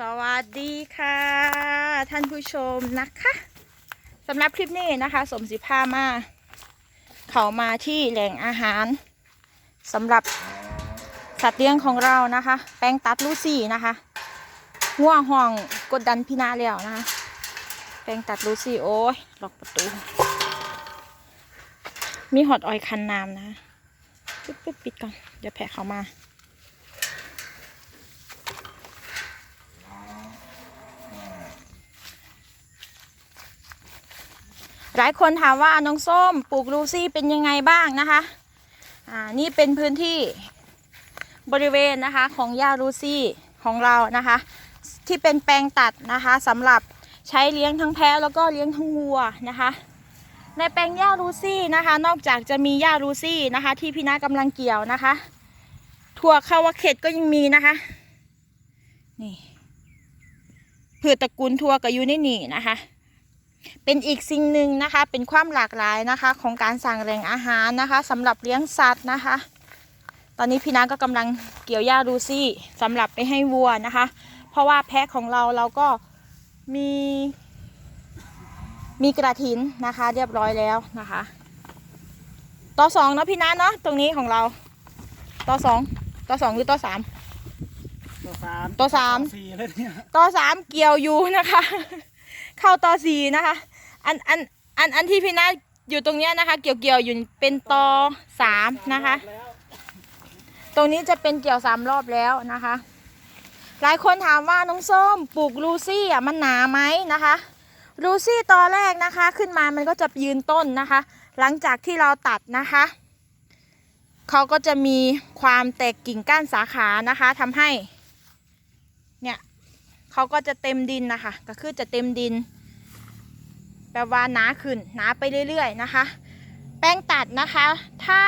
สวัสดีค่ะ ท่านผู้ชมนะคะสำหรับคลิปนี้นะคะ สมสิพามา เขามาที่แหล่งอาหารสำหรับสัตว์เลี้ยงของเรานะคะ แป้งตัดลูซี่นะคะห่วงห่วงกดดันพี่นาแล้วนะคะแป้งตัดลูซี่โอ้ยล็อกประตู มีหอดออยคันน้ำนะปิดปิดปิดก่อน เดี๋ยวแผะเขามา หลายคนถามว่าน้องส้มปลูกลูซี่เป็นยังไงบ้างนะคะ อ่า นี่เป็นพื้นที่บริเวณนะคะของย่าลูซี่ของเรานะคะ ที่เป็นแปลงตัดนะคะสำหรับใช้เลี้ยงทั้งแพะแล้วก็เลี้ยงทั้งวัวนะคะ ในแปลงหญ้าลูซี่นะคะ นอกจากจะมีหญ้าลูซี่นะคะ ที่พี่นากำลังเกี่ยวนะคะถั่วคาวเข็ดก็ยังมีนะคะนี่พืชตระกูลถั่วก็อยู่ในนี่นะคะ เป็นอีกสิ่งหนึ่งนะคะ เป็นความหลากหลายนะคะ ของการสั่งแหล่งอาหารนะคะสำหรับเลี้ยงสัตว์นะคะ ตอนนี้พี่นาก็กำลังเกี่ยวหญ้าลูซี่สำหรับไปให้วัวนะคะ เพราะว่าแพะของเราเราก็มีมีกระถินนะคะ เรียบร้อยแล้วนะคะ ต่อสองเนาะพี่นาเนาะตรงนี้ของเรา ต่อสองต่อสองหรือต่อสามตัวสามตัวสามสี่เลยเนี่ยต่อสามเกี่ยวอยู่นะคะ เข้าต่อสี่นะคะ อันอันอันอันที่พี่นาอยู่ตรงเนี้ยนะคะ เกี่ยวเกี่ยวอยู่เป็นต่อสามนะคะ ตรงนี้จะเป็นเกี่ยวสามรอบแล้วนะคะ หลายคนถามว่าน้องส้มปลูกลูซี่อะมันหนาไหมนะคะลูซี่ตอนแรกนะคะ ขึ้นมามันก็จะยืนต้นนะคะ หลังจากที่เราตัดนะคะเขาก็จะมีความแตกกิ่งก้านสาขานะคะทำให้ เขาก็จะเต็มดินนะคะ ก็คือจะเต็มดิน แปลว่าหนาขึ้นหนาไปเรื่อยๆนะคะ แป้งตัดนะคะ ถ้า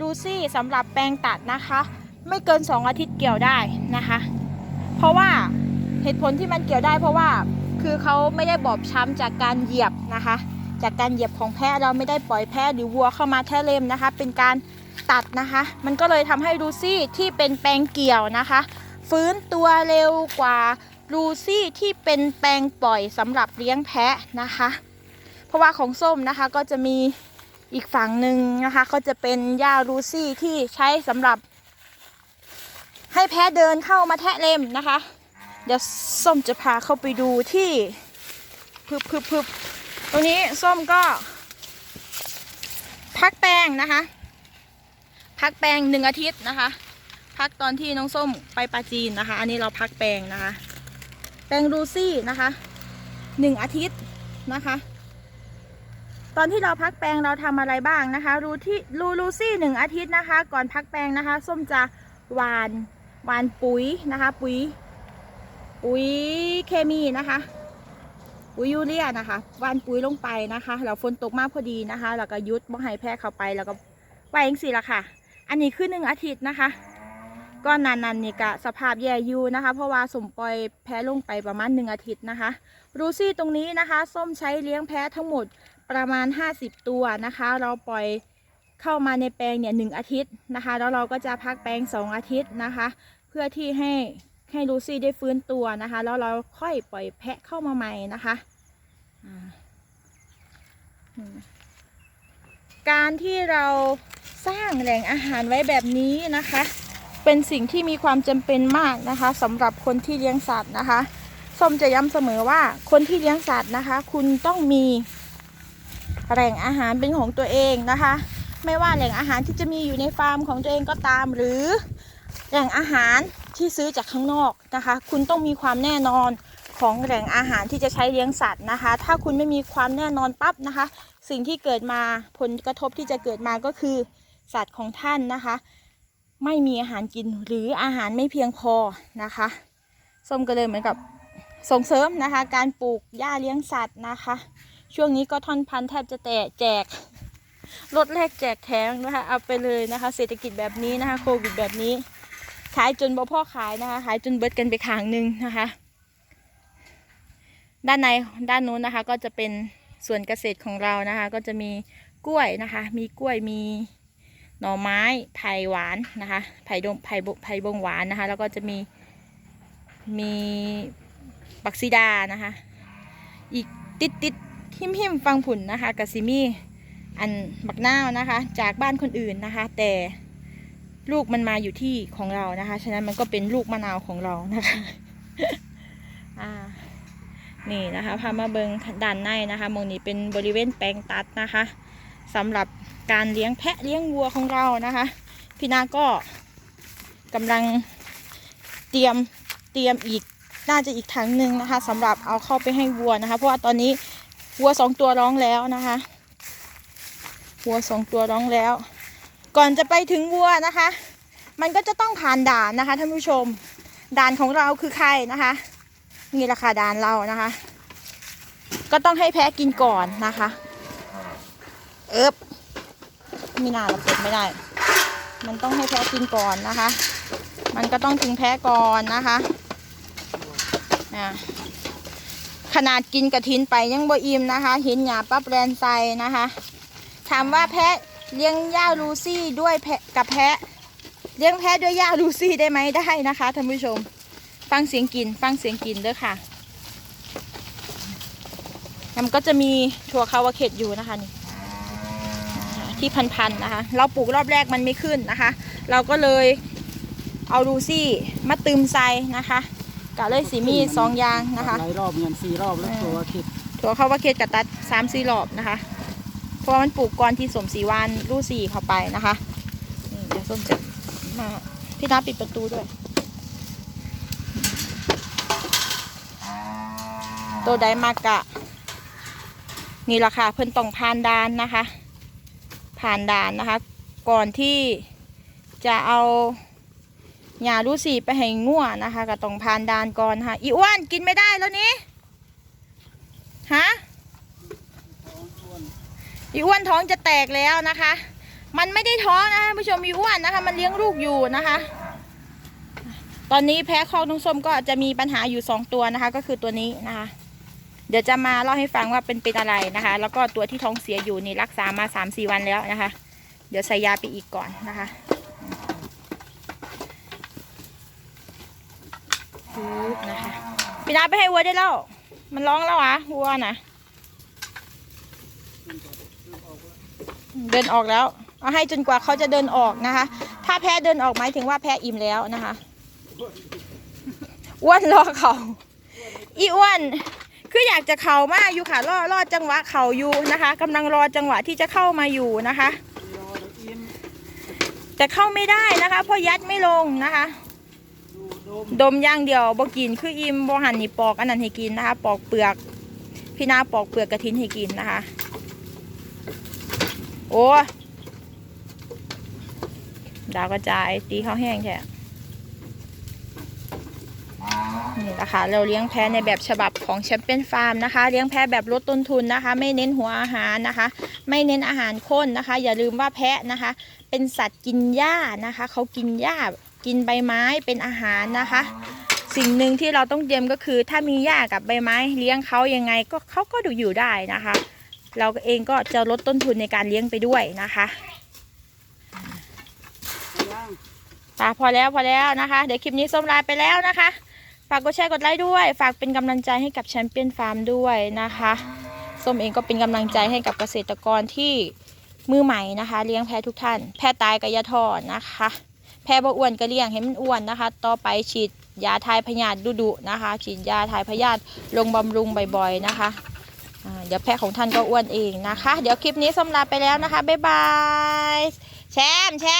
ลูซี่สำหรับแปลงตัดนะคะ ไม่เกิน 2 อาทิตย์เกี่ยวได้นะคะ เพราะว่าเหตุผลที่มันเกี่ยวได้เพราะว่าคือเขาไม่ได้บอบช้ำจากการเหยียบนะคะ จากการเหยียบของแพะเราไม่ได้ปล่อยแพะหรือวัวเข้ามาแท้เล็มนะคะ เป็นการตัดนะคะ มันก็เลยทำให้ลูซี่ที่เป็นแปลงเกี่ยวนะคะ ฟื้นตัวเร็วกว่า ลูซี่ที่เป็นแปลงปล่อยสำหรับเลี้ยงแพะนะคะ เพราะว่าของส้มนะคะก็จะมีอีกฝั่งหนึ่งนะคะ ก็จะเป็นหญ้ารูซี่ที่ใช้สำหรับ ให้แพะเดินเข้ามาแทะเล็มนะคะ เดี๋ยวส้มจะพาเข้าไปดูที่พึบพึบพึบตรงนี้ส้มก็ พักแปลงนะคะ พักแปลงหนึ่งอาทิตย์นะคะ พักตอนที่น้องส้มไปปาจีนนะคะ อันนี้เราพักแปลงนะคะ แปลงรูซี่นะคะหนึ่งอาทิตย์นะคะ ตอนที่เราพักแปลงเราทำอะไรบ้างนะคะ รูที่รูลูซี่หนึ่งอาทิตย์นะคะ ก่อนพักแปลงนะคะ ส้มจะหวานหวานปุ๋ยนะคะ ปุ๋ย ปุ๋ยเคมีนะคะปุ๋ยยูเรียนะคะหวานปุ๋ยลงไปนะคะแล้วฝนตกมากพอดีนะคะ แล้วก็ยุดบ่ให้แพร่เข้าไปแล้วก็ไว้เองสิละค่ะ อันนี้คือหนึ่งอาทิตย์นะคะ ก้อนนั้นๆนี่กะสภาพแย่อยู่นะคะ เพราะว่าสมปล่อยแพ้ลงไปประมาณหนึ่งอาทิตย์นะคะ รูซี่ตรงนี้นะคะ ส้มใช้เลี้ยงแพ้ทั้งหมดประมาณ 50 ตัวนะคะ เราปล่อยเข้ามาในแปลงเนี่ยหนึ่งอาทิตย์นะคะ แล้วเราก็จะพักแปลง 2 อาทิตย์นะคะ เพื่อที่ให้ให้ลูซี่ได้ฟื้นตัวนะคะ แล้วเราค่อยปล่อยแพะเข้ามาใหม่นะคะการที่เราสร้างแหล่งอาหารไว้แบบนี้นะคะ เป็นสิ่งที่มีความจำเป็นมากนะคะสำหรับคนที่เลี้ยงสัตว์นะคะส้มจะย้ำเสมอว่าคนที่เลี้ยงสัตว์นะคะ คุณต้องมีแหล่งอาหารเป็นของตัวเองนะคะ ไม่ว่าแหล่งอาหารที่จะมีอยู่ในฟาร์มของตัวเองก็ตาม หรือแหล่งอาหารที่ซื้อจากข้างนอกนะคะ คุณต้องมีความแน่นอนของแหล่งอาหารที่จะใช้เลี้ยงสัตว์นะคะ ถ้าคุณไม่มีความแน่นอนปั๊บนะคะ สิ่งที่เกิดมาผลกระทบที่จะเกิดมาก็คือสัตว์ของท่านนะคะ ไม่มีอาหารกินหรืออาหารไม่เพียงพอนะคะส้มก็เลยเหมือนกับส่งเสริมนะคะ การปลูกหญ้าเลี้ยงสัตว์นะคะ ช่วงนี้ก็ท่อนพันธุ์แทบจะแตกแจกรถแรกแจกแถมนะคะเอาไปเลยนะคะ เศรษฐกิจแบบนี้นะคะโควิดแบบนี้ ขายจนบ่พ่อขายนะคะ ขายจนเบิดกันไปขางหนึ่งนะคะ ด้านในด้านนู้นนะคะก็จะเป็นส่วนเกษตรของเรานะคะ ก็จะมีกล้วยนะคะ มีกล้วยมี หน่อไม้ไผ่หวานนะคะไผ่ดงไผ่บไผ่บงหวานนะคะ แล้วก็จะมีมีบักซีดานะคะ อีกติดติดหิมหิมฟังผุนนะคะกับซิมี่อันบักนาวนะคะ จากบ้านคนอื่นนะคะ แต่ลูกมันมาอยู่ที่ของเรานะคะ ฉะนั้นมันก็เป็นลูกมะนาวของเรานะคะอ่านี่นะคะพามาเบิงด้านในนะคะมองนี้เป็นบริเวณแปลงตัดนะคะ สำหรับการเลี้ยงแพะเลี้ยงวัวของเรานะคะ พี่นาก็กำลังเตรียมเตรียมอีกน่าจะอีกถังหนึ่งนะคะสำหรับเอาเข้าไปให้วัวนะคะ เพราะว่าตอนนี้วัวสองตัวร้องแล้วนะคะวัวสองตัวร้องแล้ว ก่อนจะไปถึงวัวนะคะ มันก็จะต้องผ่านด่านนะคะท่านผู้ชมด่านของเราคือใครนะคะนี่ราคาด่านเรานะคะ ก็ต้องให้แพะกินก่อนนะคะ เอิบมีนาเราเปิดไม่ได้ มันต้องให้แพะกินก่อนนะคะ มันก็ต้องถึงแพะก่อนนะคะนะขนาดกินกระทินไปยังบ่อิ่มนะคะ เห็นหยาปั๊บแรนไซนะคะ ถามว่าแพะเลี้ยงย่าลูซี่ด้วยแพะกับแพะ เลี้ยงแพะด้วยย่าลูซี่ได้ไหมได้นะคะท่านผู้ชม ฟังเสียงกิน ฟังเสียงกินเด้อค่ะมันก็จะมีถั่วคาวาเข็ดอยู่นะคะนี่ ที่พันๆนะคะ เราปลูกรอบแรกมันไม่ขึ้นนะคะ เราก็เลยเอาลูซี่มาตืมใส่นะคะกะเลยสีมีสองอยางนะคะหลายรอบเงินสี่รอบแล้วตัวคิดถั่วคาวาเข็ดกับตัดสามสี่รอบนะคะ เพราะว่ามันปลูกก่อนที่สมศรีวานลูซี่เข้าไปนะคะนี่เดี๋ยวส้มจะมาพี่น้าปิดประตูด้วย ตัวใดมากะ นี่แหละค่ะเพิ่นต้องผ่านด่านนะคะ ผ่านด่านนะคะ ก่อนที่จะเอาหญ้าลูสีไปให้งัวนะคะก็ต้องผ่านด่านก่อนค่ะอีอ้วนกินไม่ได้แล้วนี้ฮะอีอ้วนท้องจะแตกแล้วนะคะ มันไม่ได้ท้องนะคะผู้ชมอีอ้วนนะคะ มันเลี้ยงลูกอยู่นะคะ ตอนนี้แพ้คอกน้องส้มก็จะมีปัญหาอยู่สองตัวนะคะ ก็คือตัวนี้นะคะ เดี๋ยวจะมาเล่าให้ฟังว่าเป็นเป็นอะไรนะคะ แล้วก็ตัวที่ท้องเสียอยู่นี่รักษามาสามสี่วันแล้วนะคะ เดี๋ยวใส่ยาไปอีกก่อนนะคะปึ๊บนะคะพี่นาไปให้วัวได้แล้ว มันร้องแล้วอะวัวนะเดินออกแล้ว เอาให้จนกว่าเขาจะเดินออกนะคะ ถ้าแพ้เดินออกหมายถึงว่าแพ้อิ่มแล้วนะคะอ้วนรอเขาอีอ้วน คืออยากจะเข่ามากอยู่ค่ะรอรอจังหวะเข่าอยู่นะคะกำลังรอจังหวะที่จะเข้ามาอยู่นะคะ แต่เข้าไม่ได้นะคะเพราะยัดไม่ลงนะคะ ดมย่างเดียวบกินคืออิ่มบหันนี่ปอกอันนั้นให้กินนะคะ ปอกเปลือก พี่นาปอกเปลือกกระทินให้กินนะคะ โอ้ดาวกระจายตีเขาแห้งแค่ นี่แหละคะเราเลี้ยงแพะในแบบฉบับของแชมเปี้ยนฟาร์มนะคะ เลี้ยงแพะแบบลดต้นทุนนะคะ ไม่เน้นหัวอาหารนะคะ ไม่เน้นอาหารข้นนะคะ อย่าลืมว่าแพะนะคะ เป็นสัตว์กินหญ้านะคะเขากินหญ้ากินใบไม้เป็นอาหารนะคะ สิ่งหนึ่งที่เราต้องเตรียมก็คือ ถ้ามีหญ้ากับใบไม้ เลี้ยงเขายังไงก็เขาก็ดูอยู่ได้นะคะ เราเองก็จะลดต้นทุนในการเลี้ยงไปด้วยนะคะย่างอะพอแล้วพอแล้วนะคะ เดี๋ยวคลิปนี้ส้มลาไปแล้วนะคะ ฝากกดแชร์กดไลค์ด้วย ฝากเป็นกำลังใจให้กับแชมเปี้ยนฟาร์มด้วยนะคะส้มเองก็เป็นกำลังใจให้กับเกษตรกรที่มือใหม่นะคะ เลี้ยงแพะทุกท่าน แพะตายกับยาทอนะคะ แพะบ่อ้วนก็เลี้ยงให้มันอ้วนนะคะ ต่อไปฉีดยาทายพยาธิดุๆนะคะ ฉีดยาทายพยาธิลงบำรุงบ่อยๆนะคะเดี๋ยวแพะของท่านก็อ้วนเองนะคะ เดี๋ยวคลิปนี้ส้มลาไปแล้วนะคะบ๊ายบายแชมแชม